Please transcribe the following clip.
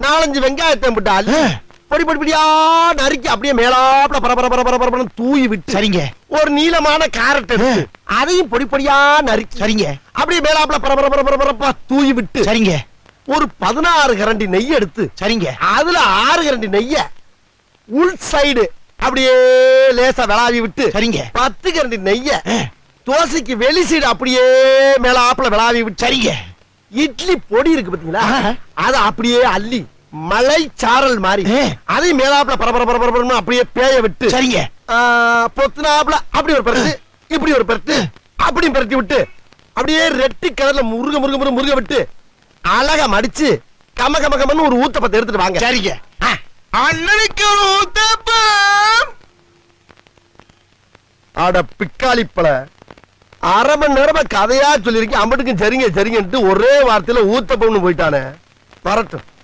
நாலஞ்சு வெங்காயத்தை விட்டு அள்ளி பொடி பொடி பொடியா நறுக்கி அப்படியே மேலாப்ல பரபர பரபர பரபரன்னு தூவி விட்டு சரிங்க. ஒரு நீளமான கேரட் அதையும் பொடி பொடியா நறுக்கி சரிங்க. அப்படியே மேலாப்ல பரபர பரபர பரப்பா தூவி விட்டு சரிங்க. ஒரு பதினாறு கரண்டி நெய் எடுத்து சரிங்க. அதுல ஆறு கரண்டி நெய்ய உள் சைடு அப்படியே லேசா விளாவி விட்டு சரிங்க. பத்து கரண்டி நெய்ய தோசைக்கு வெளி சைடு அப்படியே மேல ஆப்பிள விளாவி விட்டு சரிங்க. இட்லி பொடி இருக்கு பாத்தீங்களா. அத அப்படியே அள்ளி மலை சாரல் மாதிரி. அதையும் மேலாப்ல பரபர பரபரன்னு அப்படியே பேய விட்டு சரிங்க. பொத்துனாப்ல அப்படி ஒரு பெருத்து இப்படி ஒரு பெருத்து அப்படியும் பெருத்தி விட்டு அப்படியே ரெட்டி கலர்ல முருக முருக முருக முருக விட்டு அழகா மடிச்சு கம கம கமன்னு ஒரு ஊத்தப்பத்தை எடுத்துட்டு வாங்க. சரிங்க. அண்ணனுக்கு ஒரு ஊத்தப்பம். அட பிக்காளிப்பழ அரை மணி நேரமா கதையா சொல்லியிருக்கேன். அம்பட்டுக்கும் சரிங்க சரிங்கன்ட்டு ஒரே வார்த்தையில ஊத்தப்பம்னு போயிட்டானே. வரட்டும்.